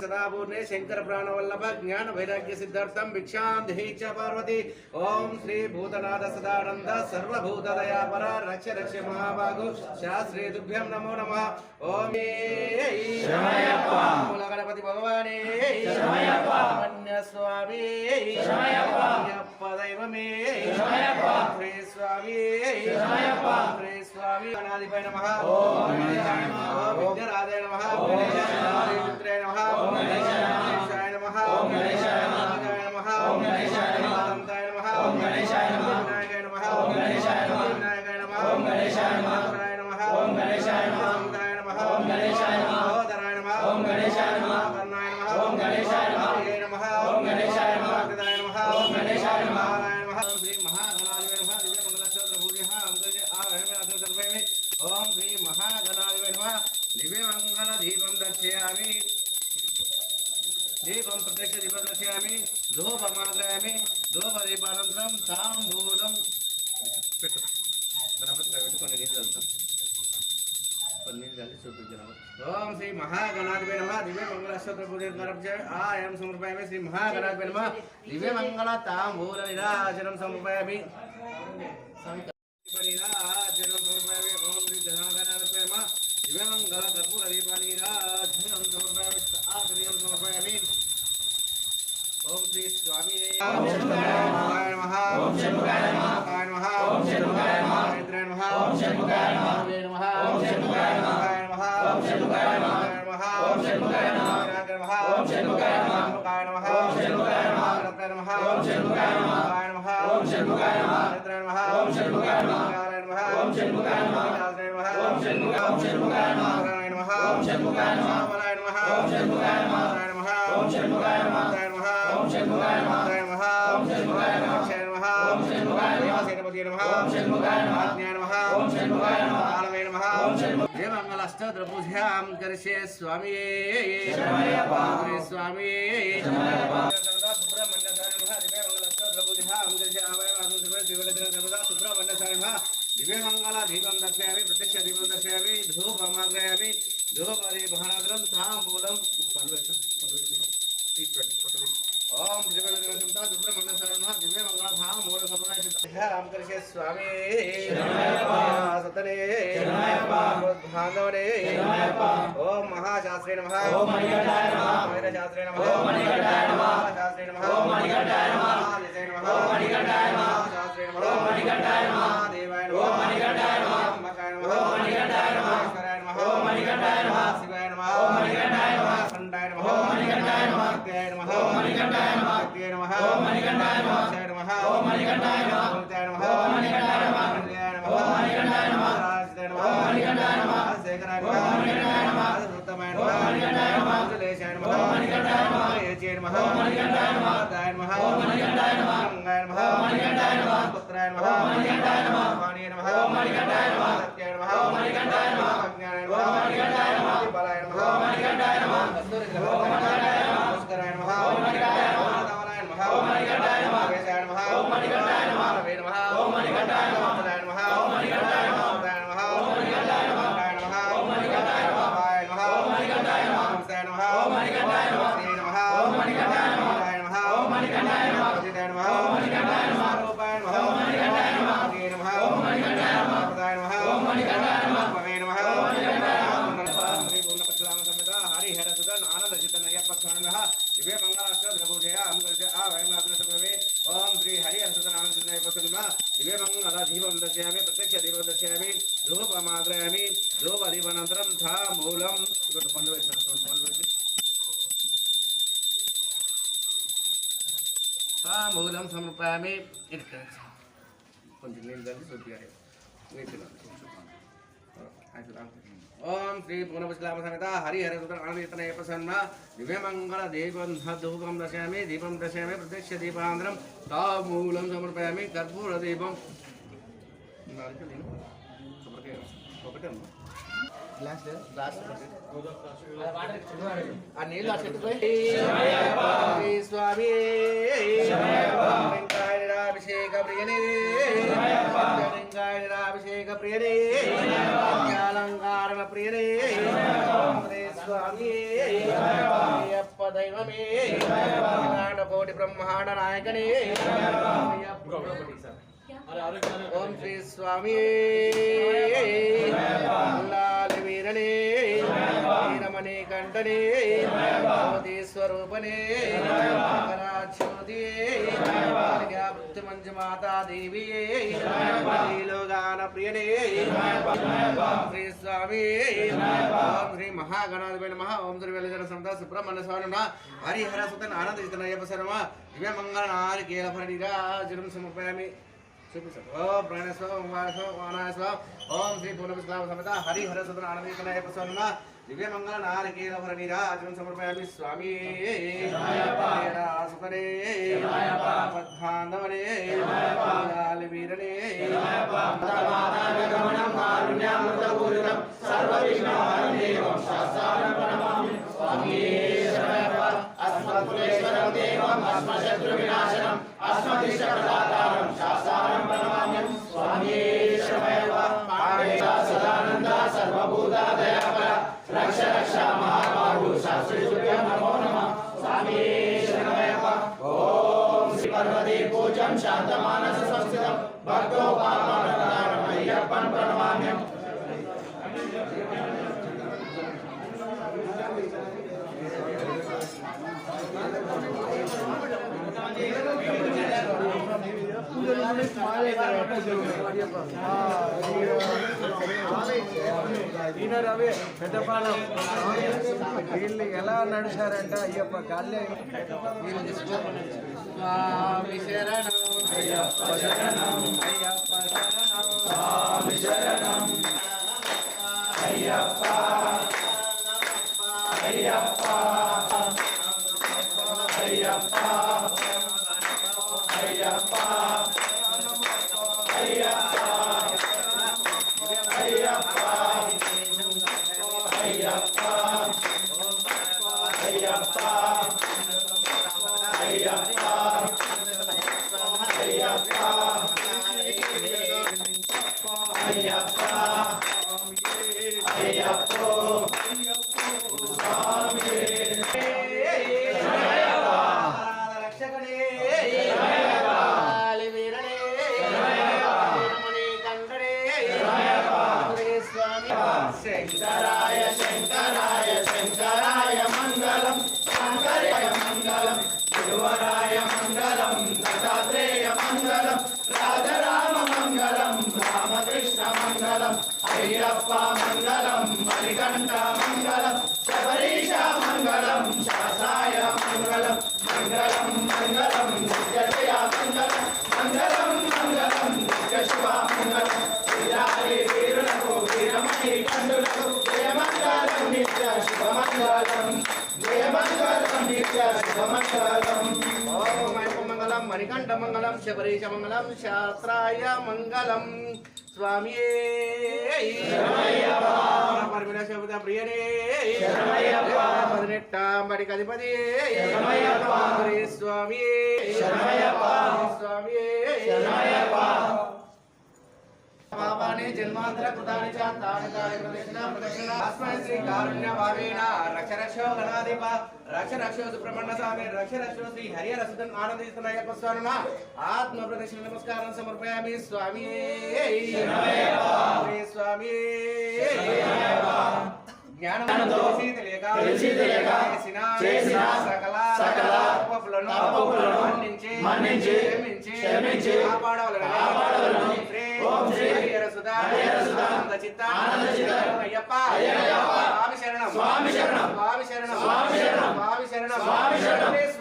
సదాపూర్ణే శంకర ప్రాణవల్లభ జ్ఞాన వైరాగ్య సిద్ధార్థం భిక్షాం దేహీచ పార్వతి. ఓం శ్రీ భూతనాథ సదానంద సర్వభూతదయాపర రక్ష రక్ష మహాభాగు శాస్త్రీ దుభ్యం నమో నమ. ఓం గణపతి భగవానే. స్వామి. స్వామి. స్వామి. గణాధిపై నమ. ఓం విద్యరాధయ నమ. ओम श्री महागणाधिपे नम। दिव्य मंगलास्त्र पूजन करम जय समर्पयामि श्री महागणाधिपे नम। दिव्य मंगला तांबूल निराजनम समर्पयामि। మంగళష్టద్రబుధ్యాం కరిషే స్వామి స్వామి दिव्यमंगल दीपं दर्शयामि प्रत्यक्ष दीपं दर्शयामि धूपमाग्रयामि धूपपरिभानाग्रं ताम्बूलं ओम श्रीवेलदेवसंता सुब्रह्मण्य शरणः दिव्यमंगलधाम मूलसमुदाय सतने భాంధవనే ఓం మహాశాస్త్రే నమ శాస్త్రే నమ శాస్త్రే నమ శాస్త్రే నమ దేవాయ మణికంఠాయ మణికంఠాయ మణికంఠాయ మణికంఠాయ మణికంఠాయ మణికంఠాయ మణికంఠాయ మణికంఠాయ எல்லாமே இருக்குது கொஞ்சம் நீள் தள்ளி சுற்றியாரு ओम श्री पूर्णपुष्कलाभसमेता हरिहर प्रसन्न दिव्यमङ्गल दीपं धूपं दशयामि, दीपं दशयामि, प्रत्यक्ष दीपान्तरं, तामूलं समर्पयामि, कर्पूरदीपं। नारिकेल గ్లాస్ గ్లాస్ ఆ నీళ్ళు శ్రీ స్వామి వెంకటాభిషేక ప్రియనే వెంకటాభిషేక ప్రియనే అలంకారణ ప్రియనే స్వామి అయ్యప్ప దైవమే. కోటి బ్రహ్మాండ నాయకనే. ఓం శ్రీ స్వామి లాలి వీరనే వీరమణి గంటనే జ్యోతి స్వరూపనే జ్యోతి వృత్తి మంజు మాతా దేవి ప్రియనే శ్రీ స్వామి ఓం శ్రీ మహాగణాధిపతి ఓం శ్రీ సంత సుబ్రహ్మణ్య స్వామి హరిహర సుతన్ ఆనంద అయ్యప్ప శర్మ దివ్య మంగళ నారికేల ఫణిరాజనం సమర్పయామి. చూపిస్తాను ఓం ప్రాణేశ్వ ఓం వాయస్వ వానాయస్వ ఓం శ్రీ పూర్ణవిశ్రామ సమేత హరిహర ప్రసన్న నారికేల సమర్పయామి స్వామి పద్మాంధవనే ఈయన రవి పెద్దపాలెం వీళ్ళు ఎలా నడిచారంటే అయ్యప్ప గాల్లే స్వామి శరణం అయ్యప్ప శరణం అయ్యప్ప శరణం స్వామి శరణం మంగళం శబరీష మంగళం శాస్త్రాయ మంగళం. స్వామి పరమేశ్వర ప్రియనే. స్వామి స్వామి పాపాని జన్మాంతర కృతాని చ తాని తాని ప్రదక్షిణ ప్రదక్షిణ అస్మై శ్రీ కారుణ్య భావేన రక్ష రక్షో గణాధిప రక్ష రక్షో సుబ్రహ్మణ్య స్వామి రక్ష రక్షో శ్రీ హరిహర సుతన్ ఆనందిస్తున్న అయ్యప్ప స్వామిన ఆత్మ ప్రదక్షిణ నమస్కారం సమర్పయామి స్వామి. స్వామి జ్ఞానం తెలిసి తెలియక చేసిన సకల సకల తప్పులను మన్నించి క్షమించి కాపాడవలెను. స్వామి శరణం. స్వామి శరణం. స్వామి శరణం. స్వామి శరణం. స్వామి శరణం.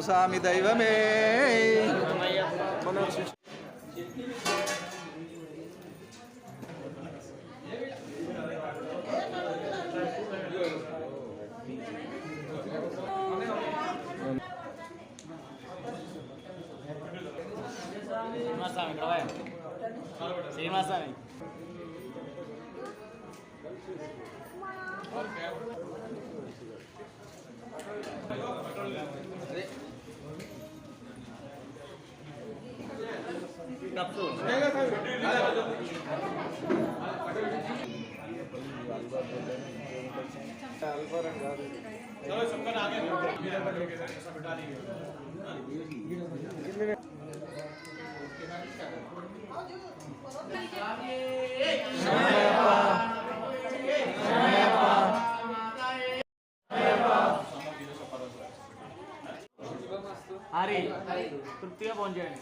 గురుస్వామి దైవమే. శ్రీనివాసస్వామి హరి తృప్తిగా ఫోన్ చేయండి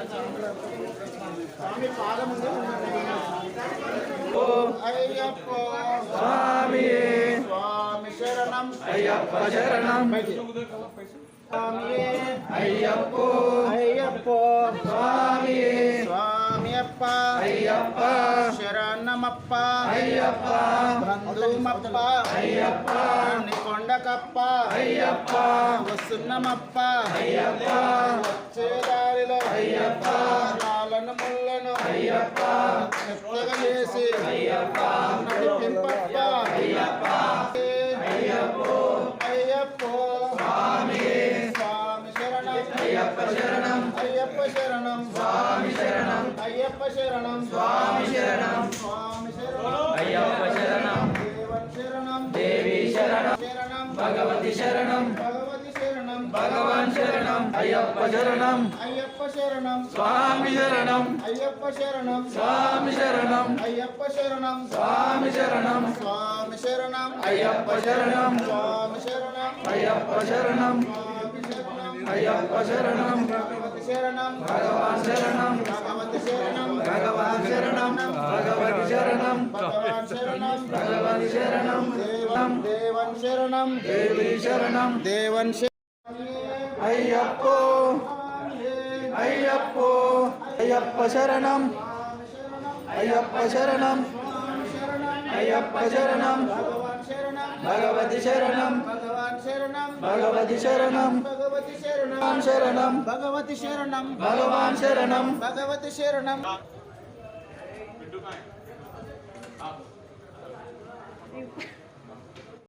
స్వామి అయ్యప్ప అయ్యప్ప. స్వామి స్వామి అప్ప అయ్యప్ప. శరణమప్ప. అయ్యప్ప. బంధుమప్ప అయ్యప్ప. కొండకప్ప అయ్యప్ప. వస్తున్నమప్ప అయ్యప్ప. చేసి అయ్యప్ప నడిపింపప్ప అయ్యప్ప అయ్యప్ప అయ్యప్ప స్వామి స్వామి శరణం అయ్యప్ప శరణం అయ్యప్ప శరణం స్వామి శరణం అయ్యప్ప శరణం స్వామి శరణం స్వామి శరణం అయ్యప్ప శరణం దేవన్ శరణం దేవి శరణం శరణం భగవతి శరణం భగవతి శరణం భగవాన్ శరణం అయ్యప్ప శరణం. అయ్యప్ప శరణం. స్వామి శరణం. అయ్యప్ప శరణం. స్వామి శరణం. అయ్యప్ప శరణం. స్వామి శరణం. స్వామి శరణం. అయ్యప్ప శరణం. స్వామి శరణం. అయ్యప్ప శరణం. అయ్యప్ప శరణం. శరణం. భగవాన్ శరణం. భగవతి శరణం. భగవాన్ శరణం. భగవతి శరణం. భగవాన్ శరణం. భగవతి శరణం. దేవన్ శరణం. దేవి శరణం. దేవన్ ஐயப்போ ஐயப்போ ஐயப்ப शरण ஐயப்ப சரணம் ஐயப்ப சரணம் भगवति शरणं भगवति शरणं भगवान् शरण भगवती शरण भगवान शरण भगवती शरण